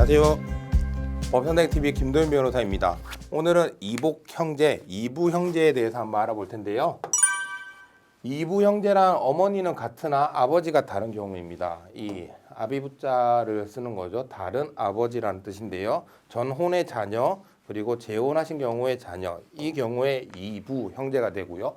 안녕하세요. 법선택TV 김도현 변호사입니다. 오늘은 이복 형제, 이부 형제에 대해서 한번 알아볼 텐데요. 이부 형제란 어머니는 같으나 아버지가 다른 경우입니다. 이 아비부자를 쓰는 거죠. 다른 아버지라는 뜻인데요. 전혼의 자녀 그리고 재혼하신 경우의 자녀 이 경우에 이부 형제가 되고요.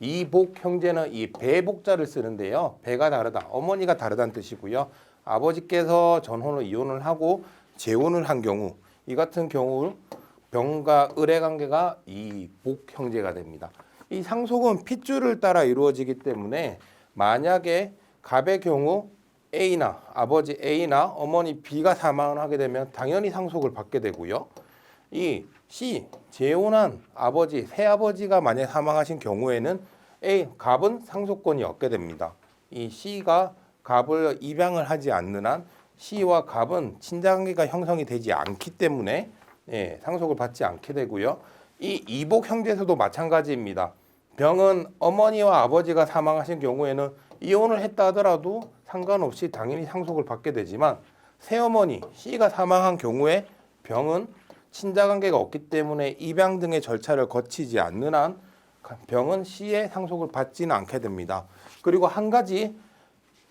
이복 형제는 이 배복자를 쓰는데요. 배가 다르다. 어머니가 다르다는 뜻이고요. 아버지께서 전혼을 이혼을 하고 재혼을 한 경우 이 같은 경우 병과 을의 관계가 이 복 형제가 됩니다. 이 상속은 핏줄을 따라 이루어지기 때문에 만약에 갑의 경우 A나 아버지 A나 어머니 B가 사망을 하게 되면 당연히 상속을 받게 되고요. 이 C 재혼한 아버지 새아버지가 만약 사망하신 경우에는 A 갑은 상속권이 얻게 됩니다. 이 C가 갑을 입양을 하지 않는 한 C와 갑은 친자관계가 형성이 되지 않기 때문에 예, 상속을 받지 않게 되고요. 이 이복 형제에서도 마찬가지입니다. 병은 어머니와 아버지가 사망하신 경우에는 이혼을 했다 하더라도 상관없이 당연히 상속을 받게 되지만 새어머니 C가 사망한 경우에 병은 친자 관계가 없기 때문에 입양 등의 절차를 거치지 않는 한 병은 C의 상속을 받지는 않게 됩니다. 그리고 한 가지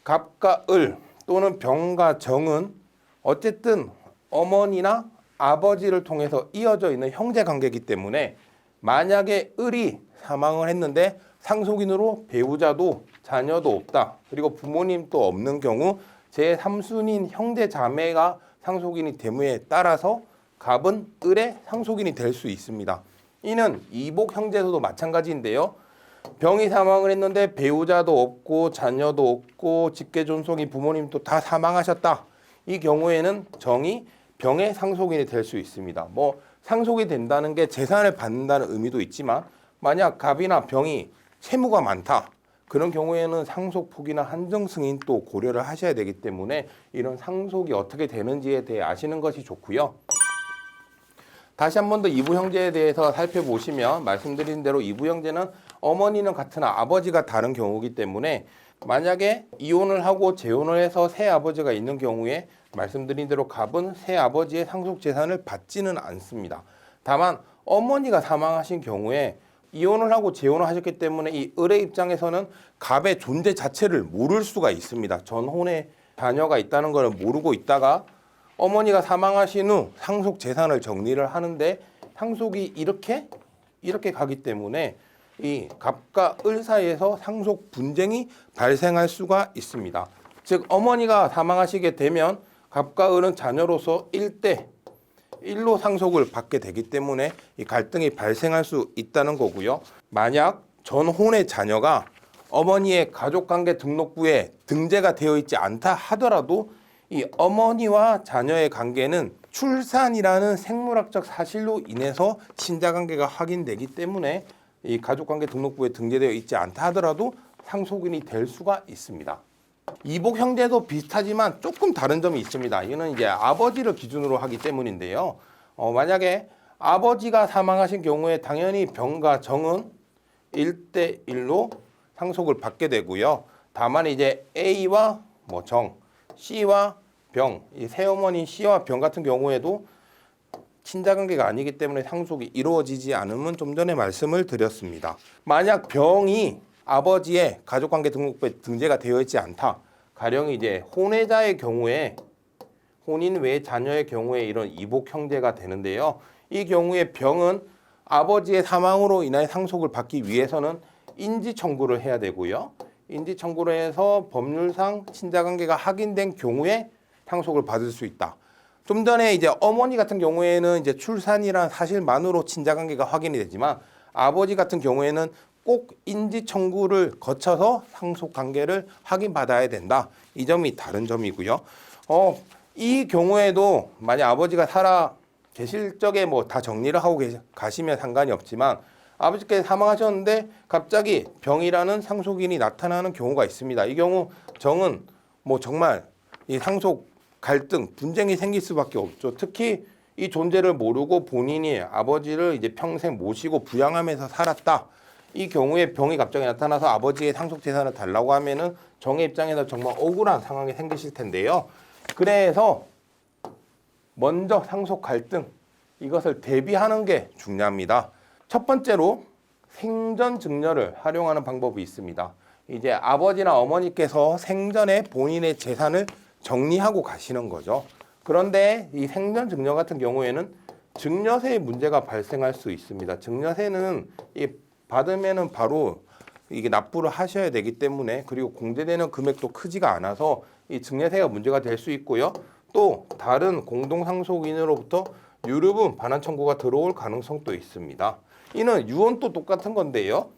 갑과 을 또는 병과 정은 어쨌든 어머니나 아버지를 통해서 이어져 있는 형제 관계이기 때문에 만약에 을이 사망을 했는데 상속인으로 배우자도 자녀도 없다. 그리고 부모님도 없는 경우 제 3순인 형제 자매가 상속인이 됨에 따라서 갑은 을의 상속인이 될 수 있습니다. 이는 이복 형제에서도 마찬가지인데요. 병이 사망을 했는데 배우자도 없고 자녀도 없고 직계 존속이 부모님도 다 사망하셨다. 이 경우에는 정이 병의 상속인이 될 수 있습니다. 뭐 상속이 된다는 게 재산을 받는다는 의미도 있지만 만약 갑이나 병이 채무가 많다. 그런 경우에는 상속 포기나 한정 승인 또 고려를 하셔야 되기 때문에 이런 상속이 어떻게 되는지에 대해 아시는 것이 좋고요. 다시 한 번 더 이부 형제에 대해서 살펴보시면 말씀드린 대로 이부 형제는 어머니는 같으나 아버지가 다른 경우이기 때문에 만약에 이혼을 하고 재혼을 해서 새 아버지가 있는 경우에 말씀드린 대로 갑은 새 아버지의 상속 재산을 받지는 않습니다. 다만 어머니가 사망하신 경우에 이혼을 하고 재혼을 하셨기 때문에 이 을의 입장에서는 갑의 존재 자체를 모를 수가 있습니다. 전혼에 자녀가 있다는 것을 모르고 있다가 어머니가 사망하신 후 상속 재산을 정리를 하는데 상속이 이렇게 이렇게 가기 때문에 이 갑과 을 사이에서 상속 분쟁이 발생할 수가 있습니다. 즉 어머니가 사망하시게 되면 갑과 을은 자녀로서 1대 1로 상속을 받게 되기 때문에 이 갈등이 발생할 수 있다는 거고요. 만약 전혼의 자녀가 어머니의 가족관계 등록부에 등재가 되어 있지 않다 하더라도 이 어머니와 자녀의 관계는 출산이라는 생물학적 사실로 인해서 친자관계가 확인되기 때문에 이 가족관계 등록부에 등재되어 있지 않다 하더라도 상속인이 될 수가 있습니다. 이복 형제도 비슷하지만 조금 다른 점이 있습니다. 이거는 이제 아버지를 기준으로 하기 때문인데요. 어, 만약에 아버지가 사망하신 경우에 당연히 병과 정은 1대 1로 상속을 받게 되고요. 다만 이제 A와 뭐 정, C와 병, 이 새어머니 C와 병 같은 경우에도 친자관계가 아니기 때문에 상속이 이루어지지 않으면 좀 전에 말씀을 드렸습니다. 만약 병이 아버지의 가족관계 등록부에 등재가 되어 있지 않다. 가령 이제 혼외자의 경우에 혼인 외 자녀의 경우에 이런 이복 형제가 되는데요. 이 경우에 병은 아버지의 사망으로 인해 상속을 받기 위해서는 인지 청구를 해야 되고요. 인지 청구를 해서 법률상 친자관계가 확인된 경우에 상속을 받을 수 있다. 좀 전에 이제 어머니 같은 경우에는 이제 출산이란 사실만으로 친자관계가 확인이 되지만 아버지 같은 경우에는 꼭 인지 청구를 거쳐서 상속 관계를 확인받아야 된다. 이 점이 다른 점이고요. 어, 이 경우에도 만약 아버지가 살아 계실 적에 뭐 다 정리를 하고 계시, 가시면 상관이 없지만 아버지께서 사망하셨는데 갑자기 병이라는 상속인이 나타나는 경우가 있습니다. 이 경우 정은 뭐 정말 이 상속 갈등, 분쟁이 생길 수밖에 없죠. 특히 이 존재를 모르고 본인이 아버지를 이제 평생 모시고 부양하면서 살았다. 이 경우에 병이 갑자기 나타나서 아버지의 상속 재산을 달라고 하면은 정의 입장에서 정말 억울한 상황이 생기실 텐데요. 그래서 먼저 상속 갈등 이것을 대비하는 게 중요합니다. 첫 번째로 생전 증여를 활용하는 방법이 있습니다. 이제 아버지나 어머니께서 생전에 본인의 재산을 정리하고 가시는 거죠. 그런데 이 생전 증여 같은 경우에는 증여세의 문제가 발생할 수 있습니다. 증여세는 이 받으면은 바로 이게 납부를 하셔야 되기 때문에 그리고 공제되는 금액도 크지가 않아서 이 증여세가 문제가 될 수 있고요. 또 다른 공동상속인으로부터 유류분 반환 청구가 들어올 가능성도 있습니다. 이는 유언도 똑같은 건데요.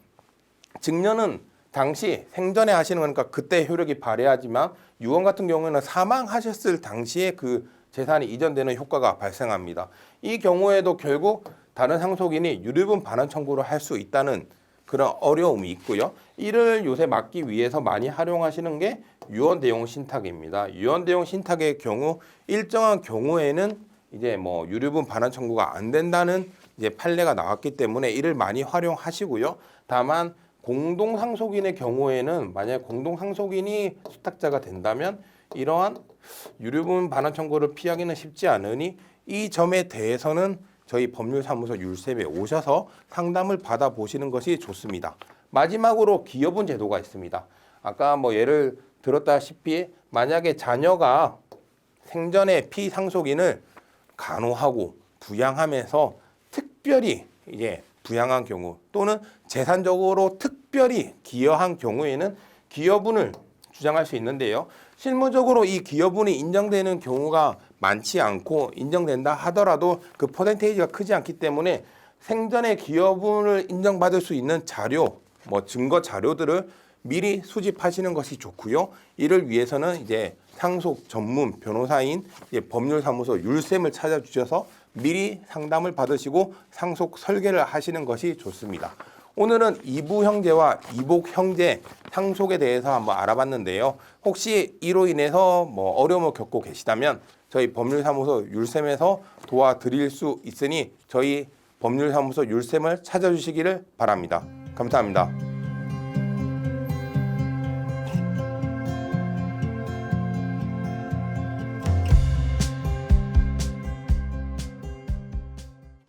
증여는 당시 생전에 하시는 거니까 그때 효력이 발휘하지만 유언 같은 경우에는 사망하셨을 당시에 그 재산이 이전되는 효과가 발생합니다. 이 경우에도 결국 다른 상속인이 유류분 반환 청구를 할 수 있다는 그런 어려움이 있고요. 이를 요새 막기 위해서 많이 활용하시는 게 유언 대용 신탁입니다. 유언 대용 신탁의 경우 일정한 경우에는 이제 뭐 유류분 반환 청구가 안 된다는 이제 판례가 나왔기 때문에 이를 많이 활용하시고요. 다만 공동 상속인의 경우에는 만약 공동 상속인이 수탁자가 된다면 이러한 유류분 반환 청구를 피하기는 쉽지 않으니 이 점에 대해서는 저희 법률사무소 율쌤에 오셔서 상담을 받아 보시는 것이 좋습니다. 마지막으로 기여분 제도가 있습니다. 아까 뭐 예를 들었다시피 만약에 자녀가 생전에 피상속인을 간호하고 부양하면서 특별히 이제 부양한 경우 또는 재산적으로 특별히 기여한 경우에는 기여분을 주장할 수 있는데요. 실무적으로 이 기여분이 인정되는 경우가 많지 않고 인정된다 하더라도 그 퍼센테이지가 크지 않기 때문에 생전에 기여분을 인정받을 수 있는 자료, 뭐 증거 자료들을 미리 수집하시는 것이 좋고요. 이를 위해서는 이제 상속 전문 변호사인 법률사무소 율쌤을 찾아주셔서 미리 상담을 받으시고 상속 설계를 하시는 것이 좋습니다. 오늘은 이부 형제와 이복 형제 상속에 대해서 한번 알아봤는데요. 혹시 이로 인해서 뭐 어려움을 겪고 계시다면 저희 법률사무소 율쌤에서 도와드릴 수 있으니 저희 법률사무소 율쌤을 찾아주시기를 바랍니다. 감사합니다.